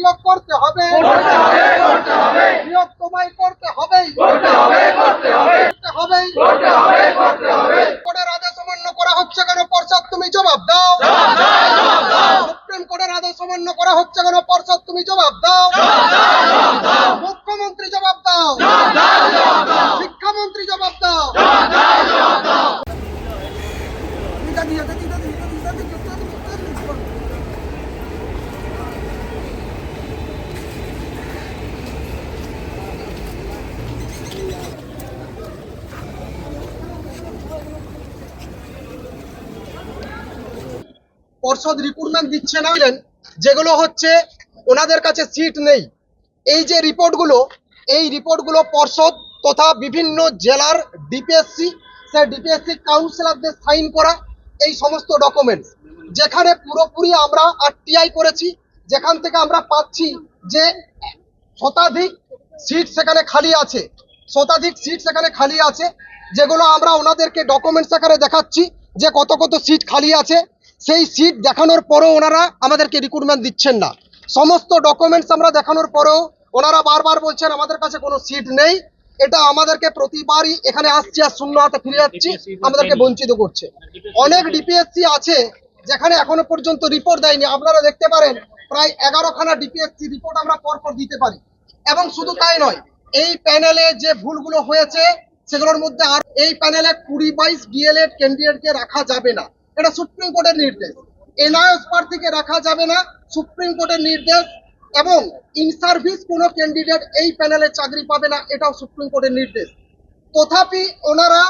নিয়োগ করতে হবে। নিয়োগ তোমায় করতে হবেই কোর্টের আদেশ অমান্য করা হচ্ছে কেন? পর্ষদ তুমি জবাব দাও। সুপ্রিম কোর্টের আদেশ অমান্য করা হচ্ছে কেন? পর্ষদ তুমি জবাব দাও মুখ্যমন্ত্রী জবাব দাও শিক্ষামন্ত্রী জবাব দাও পর্ষদ রিক্রুটমেন্ট দিচ্ছে না যেগুলো হচ্ছে ওনাদের কাছে সিট নেই। এই যে রিপোর্টগুলো এই রিপোর্টগুলো পর্ষদ তথা বিভিন্ন জেলার ডিপিএসসি সে ডিপিএসসি কাউন্সিলরদের সাইন করা, এই সমস্ত ডকুমেন্টস যেখানে পুরোপুরি আমরা আর আরটিআই করেছি, যেখান থেকে আমরা পাচ্ছি যে শতাধিক সিট সেখানে খালি আছে। শতাধিক সিট সেখানে খালি আছে, যেগুলো আমরা ওনাদেরকে ডকুমেন্টস আকারে দেখাচ্ছি যে কত কত সিট খালি আছে। সেই সিট দেখানোর পরেও ওনারা আমাদেরকে রিক্রুটমেন্ট দিচ্ছেন না। সমস্ত ডকুমেন্টস আমরা দেখানোর পরেও ওনারা বারবার বলছেন আমাদের কাছে কোনো সিট নেই। এটা আমাদেরকে প্রতিবারই এখানে আসছি আর শূন্য হাতে ফিরে যাচ্ছি আমাদেরকে বঞ্চিত করছে। অনেক ডিপিএসসি আছে যেখানে এখনও পর্যন্ত রিপোর্ট দেয়নি। আপনারা দেখতে পারেন প্রায় এগারোখানা ডিপিএসসি রিপোর্ট আমরা পরপর দিতে পারি। এবং শুধু তাই নয় এই প্যানেলে যে ভুলগুলো হয়েছে সেগুলোর মধ্যে আর এই প্যানেলে কুড়ি বাইশ ডিএলএড ক্যান্ডিডেটকে রাখা যাবে না। এটা সুপ্রিম কোর্টের নির্দেশ। এনআইএস প্রার্থীকে রাখা যাবে না, সুপ্রিম কোর্টের নির্দেশ, এবং ইন সার্ভিস কোনো ক্যান্ডিডেট এই প্যানেলে চাকরি পাবে না, এটাও সুপ্রিম কোর্টের নির্দেশ। তথাপি ওনারা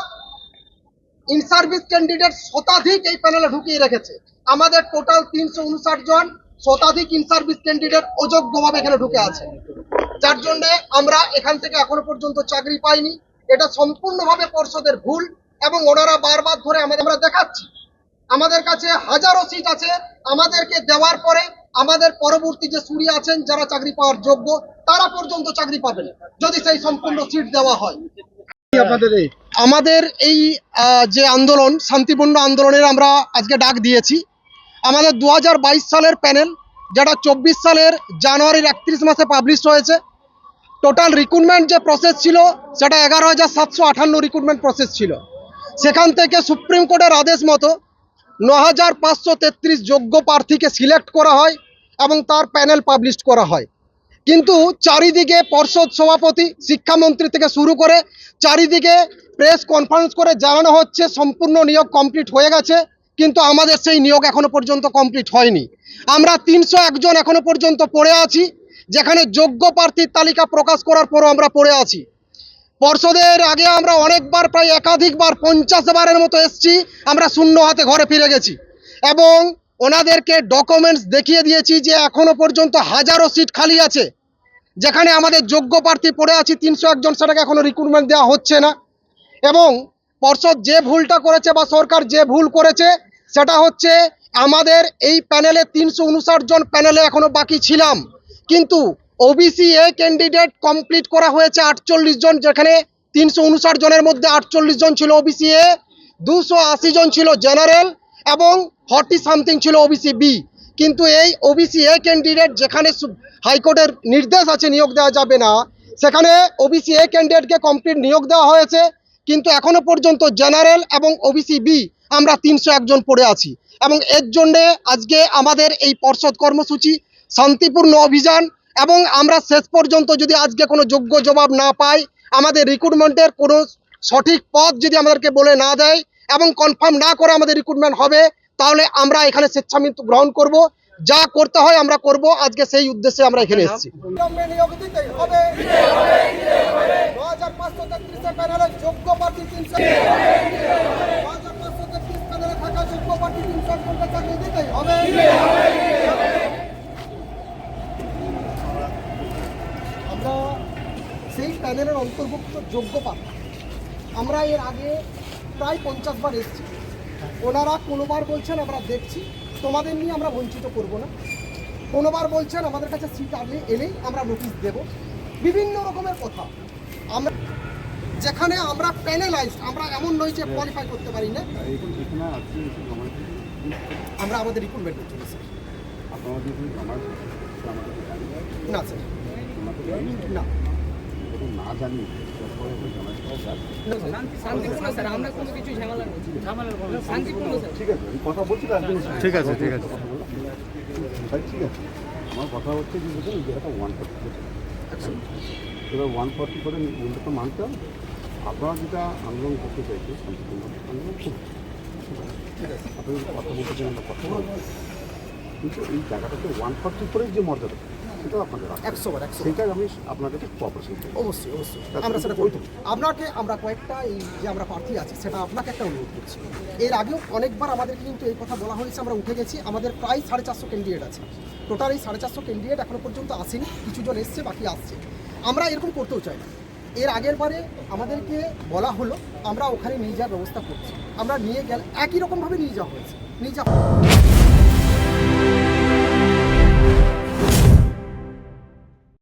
ইন সার্ভিস ক্যান্ডিডেট শতাধিক এই প্যানেলে ঢুকিয়ে রেখেছে। আমাদের টোটাল তিনশো উনষাট জন শতাধিক ইন সার্ভিস ক্যান্ডিডেট অযোগ্যভাবে এখানে ঢুকে আছে। যার জন্য আমরা এখান থেকে এখনও পর্যন্ত চাকরি পাইনি। এটা সম্পূর্ণভাবে পর্ষদের ভুল, এবং ওনারা বারবার ধরে আমাদের আমরা দেখাচ্ছি। আমাদের কাছে হাজারো সিট আছে। আমাদেরকে দেওয়ার পরে আমাদের পরবর্তী যে সুরি আছেন যারা চাকরি পাওয়ার যোগ্য তারা পর্যন্ত চাকরি পাবেন যদি সেই সম্পূর্ণ সিট দেওয়া হয়। আমাদের এই যে আন্দোলন শান্তিপূর্ণ আন্দোলনের আমরা আজকে ডাক দিয়েছি। আমাদের দু হাজার বাইশ সালের প্যানেল যেটা চব্বিশ সালের জানুয়ারির একত্রিশ মাসে পাবলিশ হয়েছে। টোটাল রিক্রুটমেন্ট যে প্রসেস ছিল সেটা এগারো হাজার সাতশো আঠান্ন রিক্রুটমেন্ট প্রসেস ছিল। সেখান থেকে সুপ্রিম কোর্টের আদেশ মতো ন হাজার পাঁচশো তেত্রিশ যোগ্য প্রার্থীকে সিলেক্ট করা হয় এবং তার প্যানেল পাবলিশ করা হয়। কিন্তু চারিদিকে পর্ষদ সভাপতি, শিক্ষামন্ত্রী থেকে শুরু করে চারিদিকে প্রেস কনফারেন্স করে জানানো হচ্ছে, সম্পূর্ণ নিয়োগ কমপ্লিট হয়ে গেছে, কিন্তু আমাদের সেই নিয়োগ এখনও পর্যন্ত কমপ্লিট হয়নি। আমরা তিনশো একজন এখনও পর্যন্ত পড়ে আছি, যেখানে যোগ্য প্রার্থীর তালিকা প্রকাশ করার পরও আমরা পড়ে আছি। পর্ষদের আগে আমরা অনেকবার প্রায় একাধিকবার পঞ্চাশ বারের মতো এসছি, আমরা শূন্য হাতে ঘরে ফিরে গেছি। এবং ওনাদেরকে ডকুমেন্টস দেখিয়ে দিয়েছি যে এখনও পর্যন্ত হাজারো সিট খালি আছে। যেখানে আমাদের যোগ্য প্রার্থী পড়ে আছি, তিনশো একজন সেটাকে এখনও রিক্রুটমেন্ট দেওয়া হচ্ছে না। এবং পর্ষদ যে ভুলটা করেছে বা সরকার যে ভুল করেছে, সেটা হচ্ছে আমাদের এই প্যানেলে তিনশো উনষাট জন প্যানেলে এখনও বাকি ছিলাম। কিন্তু ওবিসি এ ক্যান্ডিডেট কমপ্লিট করা হয়েছে আটচল্লিশ জন, যেখানে তিনশো উনষাট জনের মধ্যে আটচল্লিশ জন ছিল ওবিসি এ দুশো আশি জন ছিল জেনারেল এবং ফর্টি সামথিং ছিল ওবিসি বি কিন্তু এই ওবিসি এ ক্যান্ডিডেট যেখানে হাইকোর্টের নির্দেশ আছে নিয়োগ দেওয়া যাবে না, সেখানে ওবিসি এ ক্যান্ডিডেটকে কমপ্লিট নিয়োগ দেওয়া হয়েছে। কিন্তু এখনও পর্যন্ত জেনারেল এবং ওবিসি বি আমরা তিনশো একজন পড়ে আছি এবং এর জন্যে আজকে আমাদের এই পর্ষদ কর্মসূচি শান্তিপূর্ণ অভিযান এবং আমরা শেষ পর্যন্ত যদি আজকে কোনো যোগ্য জবাব না পাই, আমাদের রিক্রুটমেন্টের কোনো সঠিক পথ যদি আমাদেরকে বলে না দেয় এবং কনফার্ম না করে আমাদের রিক্রুটমেন্ট হবে, তাহলে আমরা এখানে স্বেচ্ছামৃত্যু গ্রহণ করব। যা করতে হয় আমরা করব। আজকে সেই উদ্দেশ্যে আমরা এখানে এসেছি। যোগ্য প্রার্থী তিনশো দু হাজার পাঁচশো তেত্রিশ প্যানেলে থাকা যোগ্য প্রার্থী তিনশো জনকে চাকরি দিতেই হবে আমরা সেই প্যানেলের অন্তর্ভুক্ত যোগ্য প্রার্থী আমরা এর আগে প্রায় পঞ্চাশ বার এসেছি। ওনারা কোনোবার বলছেন আমরা দেখছি। তোমাদের নিয়ে আমরা বঞ্চিত করব না। কোনোবার বলছেন আমাদের কাছে সিট আগে এলেই আমরা নোটিশ দেব। বিভিন্ন রকমের কথা। আমরা যেখানে আমরা প্যানেলাইজ আমরা এমন নয় যে কোয়ালিফাই করতে পারি না। আমরা আমাদের রিক্রুটমেন্ট করছি স্যার না স্যার না। না জানি ঠিক আছে আমি কথা বলছি তো ঠিক আছে, ঠিক আছে। ভাই ঠিক আছে। আমার কথা হচ্ছে যে দেখুন জায়গাটা ওয়ান ফর্টি এবার ওয়ান ফর্টি করে মূল্য তো মানতে হবে। আপনারা যেটা আন্দোলন করতে চাইছে শান্তিপূর্ণ আন্দোলন খুব আপনি কথা বলতে চান আমরা কথা বলব। কিন্তু এই জায়গাটাতে ওয়ান ফর্টি করে যে মর্যাদা। সেটা আপনাদের একশো বার একশো বার। আমি আপনার কাছে কোঅপারেশন অবশ্যই অবশ্যই। আমরা সেটা করব। আপনাকে আমরা কয়েকটা এই যে আমরা প্রার্থী আছি সেটা আপনাকে একটা অনুরোধ করছি। এর আগেও অনেকবার আমাদেরকে কিন্তু এই কথা বলা হয়েছে আমরা উঠে গেছি। আমাদের প্রায় সাড়ে চারশো ক্যান্ডিডেট আছে। টোটাল এই সাড়ে চারশো ক্যান্ডিডেট এখনও পর্যন্ত আসেনি। কিছু জন এসছে বাকি আসছে। আমরা এরকম করতেও চাই না। এর আগের বারে আমাদেরকে বলা হলো আমরা ওখানে নিয়ে যাওয়ার ব্যবস্থা করছি। আমরা নিয়ে গেলে একই রকমভাবে নিয়ে যাওয়া হয়েছে। নিয়ে যাওয়া